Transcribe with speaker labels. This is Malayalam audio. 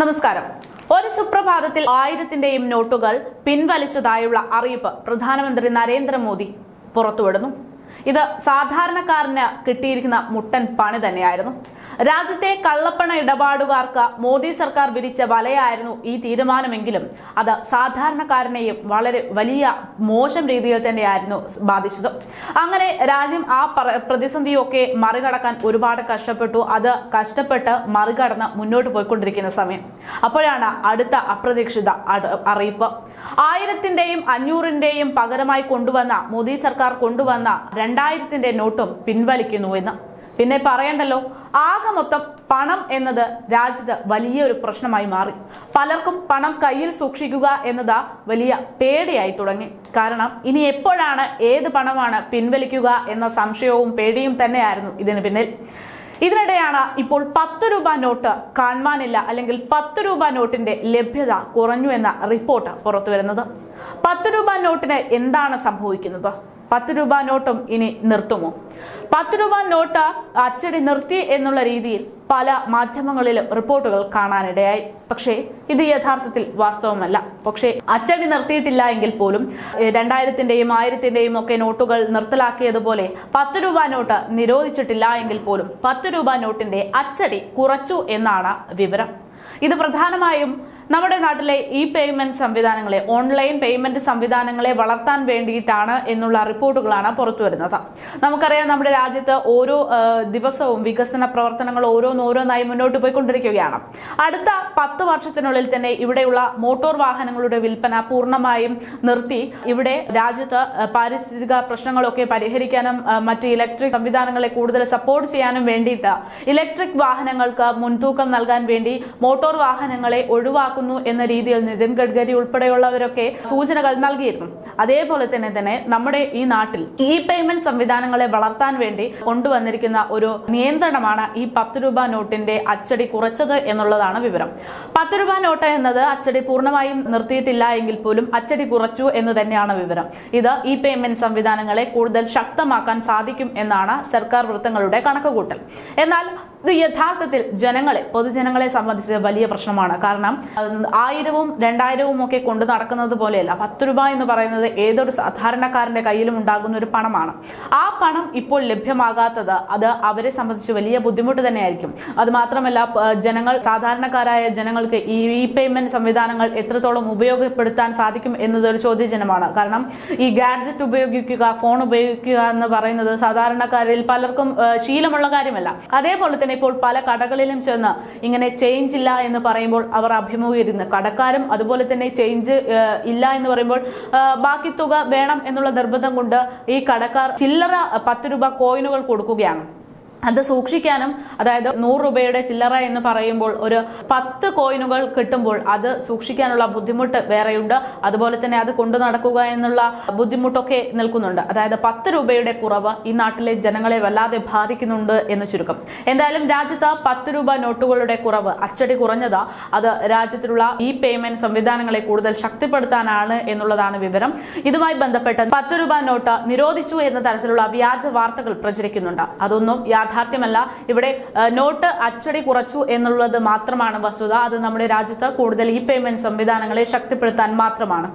Speaker 1: നമസ്കാരം. ഒരു സുപ്രഭാതത്തിൽ ആയിരത്തിന്റെയും നോട്ടുകൾ പിൻവലിച്ചതായുള്ള അറിയിപ്പ് പ്രധാനമന്ത്രി നരേന്ദ്രമോദി പുറത്തുവിടുന്നു. ഇത് സാധാരണക്കാരന് കിട്ടിയിരിക്കുന്ന മുട്ടൻ പണി തന്നെയായിരുന്നു. രാജ്യത്തെ കള്ളപ്പണ ഇടപാടുകാർക്ക് മോദി സർക്കാർ വിരിച്ച വലയായിരുന്നു ഈ തീരുമാനമെങ്കിലും അത് സാധാരണക്കാരനെയും വളരെ വലിയ മോശം രീതിയിൽ തന്നെയായിരുന്നു ബാധിച്ചത്. അങ്ങനെ രാജ്യം ആ പ്രതിസന്ധിയൊക്കെ മറികടക്കാൻ ഒരുപാട് കഷ്ടപ്പെട്ടു. അത് കഷ്ടപ്പെട്ട് മറികടന്ന് മുന്നോട്ട് പോയിക്കൊണ്ടിരിക്കുന്ന സമയം. അപ്പോഴാണ് അടുത്ത അപ്രതീക്ഷിത അറിയിപ്പ്. ആയിരത്തിന്റെയും അഞ്ഞൂറിന്റെയും പകരമായി കൊണ്ടുവന്ന മോദി സർക്കാർ കൊണ്ടുവന്ന രണ്ടായിരത്തിന്റെ നോട്ടും പിൻവലിക്കുന്നു എന്ന്. പിന്നെ പറയണ്ടല്ലോ ആകെ മൊത്തം പണം എന്നത് രാജ്യത്ത് വലിയൊരു പ്രശ്നമായി മാറി. പലർക്കും പണം കയ്യിൽ സൂക്ഷിക്കുക എന്നത് വലിയ പേടിയായി തുടങ്ങി. കാരണം ഇനി എപ്പോഴാണ് ഏത് പണമാണ് പിൻവലിക്കുക എന്ന സംശയവും പേടിയും തന്നെയായിരുന്നു ഇതിന് പിന്നിൽ. ഇതിനിടെയാണ് ഇപ്പോൾ പത്ത് രൂപ നോട്ട് കാണുവാനില്ല അല്ലെങ്കിൽ പത്ത് രൂപ നോട്ടിന്റെ ലഭ്യത കുറഞ്ഞു എന്ന റിപ്പോർട്ട് പുറത്തു വരുന്നത് പത്ത് രൂപ നോട്ടിന് എന്താണ് സംഭവിക്കുന്നത്? പത്ത് രൂപ നോട്ടും ഇനി നിർത്തുമോ? പത്ത് രൂപ നോട്ട് അച്ചടി നിർത്തി എന്നുള്ള രീതിയിൽ പല മാധ്യമങ്ങളിലും റിപ്പോർട്ടുകൾ കാണാനിടയായി. പക്ഷേ ഇത് യഥാർത്ഥത്തിൽ വാസ്തവമല്ല. പക്ഷേ അച്ചടി നിർത്തിയിട്ടില്ല എങ്കിൽ പോലും രണ്ടായിരത്തിന്റെയും ആയിരത്തിന്റെയും ഒക്കെ നോട്ടുകൾ നിർത്തലാക്കിയതുപോലെ പത്ത് രൂപ നോട്ട് നിരോധിച്ചിട്ടില്ല എങ്കിൽ പോലും പത്ത് രൂപ നോട്ടിന്റെ അച്ചടി കുറച്ചു എന്നാണ് വിവരം. ഇത് പ്രധാനമായും നമ്മുടെ നാട്ടിലെ ഇ പേയ്മെന്റ് സംവിധാനങ്ങളെ ഓൺലൈൻ പേയ്മെന്റ് സംവിധാനങ്ങളെ വളർത്താൻ വേണ്ടിയിട്ടാണ് എന്നുള്ള റിപ്പോർട്ടുകളാണ് പുറത്തു വരുന്നത്. നമുക്കറിയാം നമ്മുടെ രാജ്യത്ത് ഓരോ ദിവസവും വികസന പ്രവർത്തനങ്ങൾ ഓരോന്നോരോന്നായി മുന്നോട്ട് പോയിക്കൊണ്ടിരിക്കുകയാണ്. അടുത്ത പത്ത് വർഷത്തിനുള്ളിൽ തന്നെ ഇവിടെയുള്ള മോട്ടോർ വാഹനങ്ങളുടെ വിൽപ്പന പൂർണമായും നിർത്തി. ഇവിടെ രാജ്യത്ത് പാരിസ്ഥിതിക പ്രശ്നങ്ങളൊക്കെ പരിഹരിക്കാനും മറ്റ് ഇലക്ട്രിക് സംവിധാനങ്ങളെ കൂടുതൽ സപ്പോർട്ട് ചെയ്യാനും വേണ്ടിയിട്ട് ഇലക്ട്രിക് വാഹനങ്ങൾക്ക് മുൻതൂക്കം നൽകാൻ വേണ്ടി മോട്ടോർ വാഹനങ്ങളെ ഒഴിവാക്കുന്നു എന്ന രീതിയിൽ നിതിൻ ഗഡ്കരി ഉൾപ്പെടെയുള്ളവരൊക്കെ സൂചനകൾ നൽകിയിരുന്നു. അതേപോലെ തന്നെ തന്നെ നമ്മുടെ ഈ നാട്ടിൽ ഇ പേയ്മെന്റ് സംവിധാനങ്ങളെ വളർത്താൻ വേണ്ടി കൊണ്ടുവന്നിരിക്കുന്ന ഒരു നിയന്ത്രണമാണ് ഈ പത്ത് രൂപ നോട്ടിന്റെ അച്ചടി കുറച്ചത് എന്നുള്ളതാണ് വിവരം. പത്ത് രൂപ നോട്ട് എന്നത് അച്ചടി പൂർണമായും നിർത്തിയിട്ടില്ല എങ്കിൽ പോലും അച്ചടി കുറച്ചു എന്ന് തന്നെയാണ് വിവരം. ഇത് ഇ പേയ്മെന്റ് സംവിധാനങ്ങളെ കൂടുതൽ ശക്തമാക്കാൻ സാധിക്കും എന്നാണ് സർക്കാർ വൃത്തങ്ങളുടെ കണക്കുകൂട്ടൽ. എന്നാൽ ഇത് യഥാർത്ഥത്തിൽ ജനങ്ങളെ പൊതുജനങ്ങളെ സംബന്ധിച്ച് വലിയ പ്രശ്നമാണ്. കാരണം ആയിരവും രണ്ടായിരവും ഒക്കെ കൊണ്ട് നടക്കുന്നത് പോലെയല്ല. പത്ത് രൂപ എന്ന് പറയുന്നത് ഏതൊരു സാധാരണക്കാരന്റെ കയ്യിലും ഉണ്ടാകുന്ന ഒരു പണമാണ്. ആ പണം ഇപ്പോൾ ലഭ്യമാകാത്തത് അത് അവരെ സംബന്ധിച്ച് വലിയ ബുദ്ധിമുട്ട് തന്നെയായിരിക്കും. അത് മാത്രമല്ല ജനങ്ങൾ സാധാരണക്കാരായ ജനങ്ങൾക്ക് ഈ ഇ പേയ്മെന്റ് സംവിധാനങ്ങൾ എത്രത്തോളം ഉപയോഗപ്പെടുത്താൻ സാധിക്കും എന്നത് ഒരു ചോദ്യചിഹ്നമാണ് കാരണം ഈ ഗാഡ്ജറ്റ് ഉപയോഗിക്കുക ഫോൺ ഉപയോഗിക്കുക എന്ന് പറയുന്നത് സാധാരണക്കാരിൽ പലർക്കും ശീലമുള്ള കാര്യമല്ല. അതേപോലെ തന്നെ ഇപ്പോൾ പല കടകളിലും ചെന്ന് ഇങ്ങനെ ചേഞ്ച് ഇല്ല എന്ന് പറയുമ്പോൾ അവർ അഭിമുഖീകരിക്കുന്നു. കടക്കാരും അതുപോലെ തന്നെ ചേഞ്ച് ഇല്ല എന്ന് പറയുമ്പോൾ ബാക്കി തുക വേണം എന്നുള്ള നിർബന്ധം കൊണ്ട് ഈ കടക്കാർ ചില്ലറ പത്ത് രൂപ കോയിനുകൾ കൊടുക്കുകയാണ്. അത് സൂക്ഷിക്കാനും അതായത് നൂറ് രൂപയുടെ ചില്ലറ എന്ന് പറയുമ്പോൾ ഒരു പത്ത് കോയിനുകൾ കിട്ടുമ്പോൾ അത് സൂക്ഷിക്കാനുള്ള ബുദ്ധിമുട്ട് വേറെയുണ്ട്. അതുപോലെ തന്നെ അത് കൊണ്ടു നടക്കുക എന്നുള്ള ബുദ്ധിമുട്ടൊക്കെ നിൽക്കുന്നുണ്ട്. അതായത് പത്ത് രൂപയുടെ കുറവ് ഈ നാട്ടിലെ ജനങ്ങളെ വല്ലാതെ ബാധിക്കുന്നുണ്ട് എന്ന് ചുരുക്കം. എന്തായാലും രാജ്യത്ത് പത്ത് രൂപ നോട്ടുകളുടെ കുറവ് അച്ചടി കുറഞ്ഞത്. അത് രാജ്യത്തിലുള്ള ഇ പേയ്മെന്റ് സംവിധാനങ്ങളെ കൂടുതൽ ശക്തിപ്പെടുത്താനാണ് എന്നുള്ളതാണ് വിവരം. ഇതുമായി ബന്ധപ്പെട്ട് പത്ത് രൂപ നോട്ട് നിരോധിച്ചു എന്ന തരത്തിലുള്ള വ്യാജ വാർത്തകൾ പ്രചരിക്കുന്നുണ്ട്. അതൊന്നും യാഥാർത്ഥ്യമല്ല. ഇവിടെ നോട്ട് അച്ചടി കുറച്ചു എന്നുള്ളത് മാത്രമാണ് വസ്തുത. അത് നമ്മുടെ രാജ്യത്ത് കൂടുതൽ ഇ പേയ്മെന്റ് സംവിധാനങ്ങളെ ശക്തിപ്പെടുത്താൻ മാത്രമാണ്.